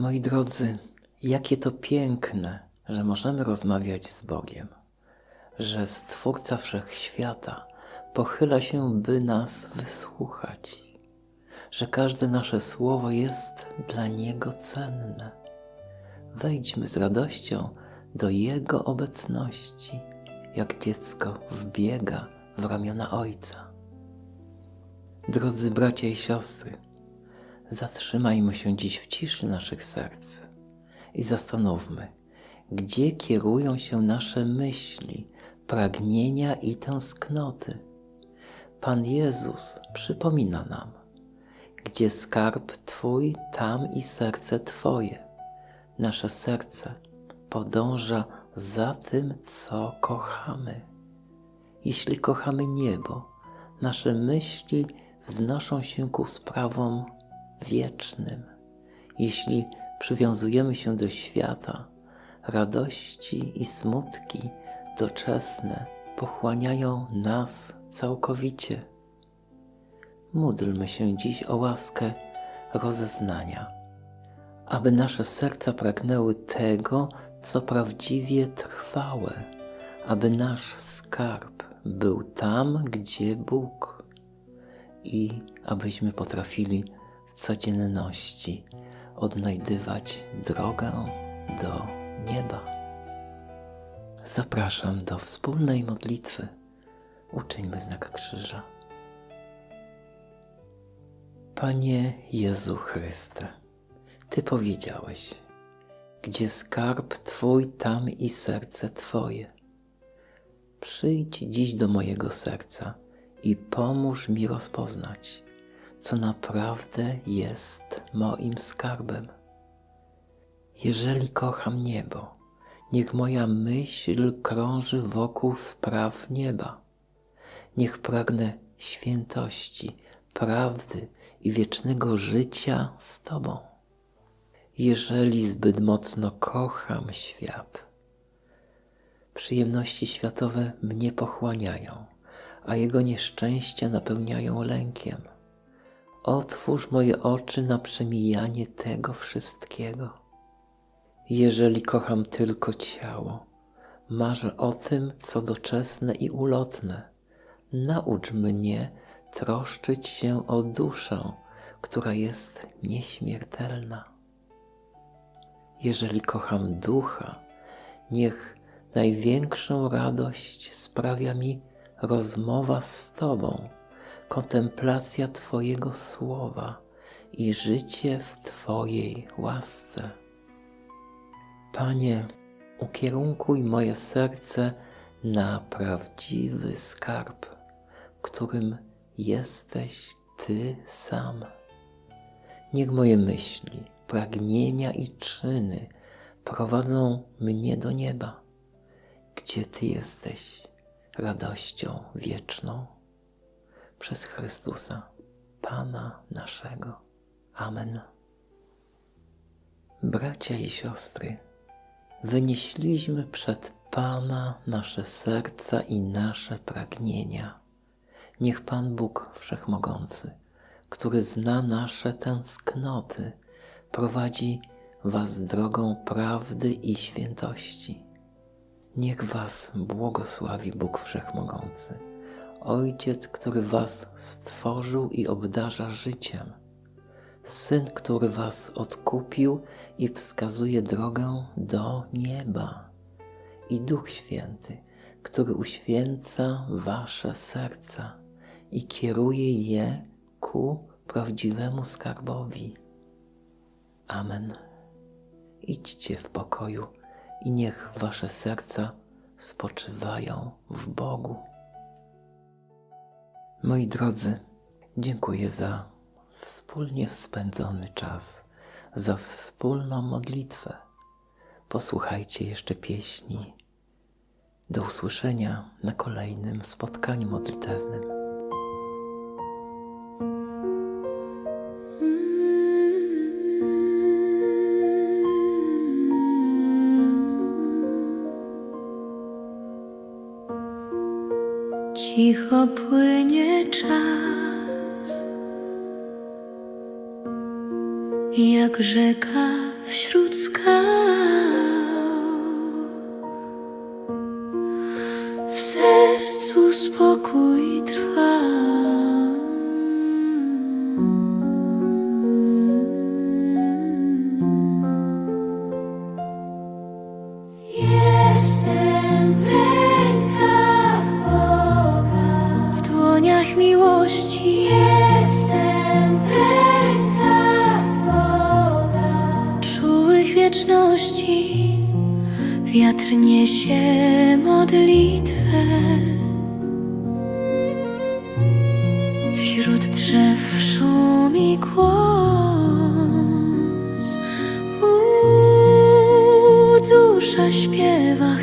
Moi drodzy, jakie to piękne, że możemy rozmawiać z Bogiem, że Stwórca Wszechświata pochyla się, by nas wysłuchać, że każde nasze słowo jest dla Niego cenne. Wejdźmy z radością do Jego obecności, jak dziecko wbiega w ramiona Ojca. Drodzy bracia i siostry, zatrzymajmy się dziś w ciszy naszych serc i zastanówmy, gdzie kierują się nasze myśli, pragnienia i tęsknoty. Pan Jezus przypomina nam, gdzie skarb Twój, tam i serce Twoje. Nasze serce podąża za tym, co kochamy. Jeśli kochamy niebo, nasze myśli wznoszą się ku sprawom wiecznym. Jeśli przywiązujemy się do świata, radości i smutki doczesne pochłaniają nas całkowicie. Módlmy się dziś o łaskę rozeznania, aby nasze serca pragnęły tego, co prawdziwie trwałe, aby nasz skarb był tam, gdzie Bóg i abyśmy potrafili w codzienności odnajdywać drogę do nieba. Zapraszam do wspólnej modlitwy. Uczyńmy znak krzyża. Panie Jezu Chryste, Ty powiedziałeś, gdzie skarb Twój, tam i serce Twoje. Przyjdź dziś do mojego serca i pomóż mi rozpoznać, co naprawdę jest moim skarbem. Jeżeli kocham niebo, niech moja myśl krąży wokół spraw nieba. Niech pragnę świętości, prawdy i wiecznego życia z Tobą. Jeżeli zbyt mocno kocham świat, przyjemności światowe mnie pochłaniają, a jego nieszczęścia napełniają lękiem. Otwórz moje oczy na przemijanie tego wszystkiego. Jeżeli kocham tylko ciało, marzę o tym, co doczesne i ulotne. Naucz mnie troszczyć się o duszę, która jest nieśmiertelna. Jeżeli kocham ducha, niech największą radość sprawia mi rozmowa z Tobą, kontemplacja Twojego słowa i życie w Twojej łasce. Panie, ukierunkuj moje serce na prawdziwy skarb, którym jesteś Ty sam. Niech moje myśli, pragnienia i czyny prowadzą mnie do nieba, gdzie Ty jesteś radością wieczną. Przez Chrystusa, Pana naszego. Amen. Bracia i siostry, wynieśliśmy przed Pana nasze serca i nasze pragnienia. Niech Pan Bóg Wszechmogący, który zna nasze tęsknoty, prowadzi Was drogą prawdy i świętości. Niech Was błogosławi Bóg Wszechmogący, Ojciec, który Was stworzył i obdarza życiem, Syn, który Was odkupił i wskazuje drogę do nieba, i Duch Święty, który uświęca Wasze serca i kieruje je ku prawdziwemu skarbowi. Amen. Idźcie w pokoju i niech wasze serca spoczywają w Bogu. Moi drodzy, dziękuję za wspólnie spędzony czas, za wspólną modlitwę. Posłuchajcie jeszcze pieśni. Do usłyszenia na kolejnym spotkaniu modlitewnym. Cicho płynie czas, jak rzeka wśród skał. W sercu spokój trwa. Wiatr niesie modlitwę. Wśród drzew szumi głos. U, dusza śpiewa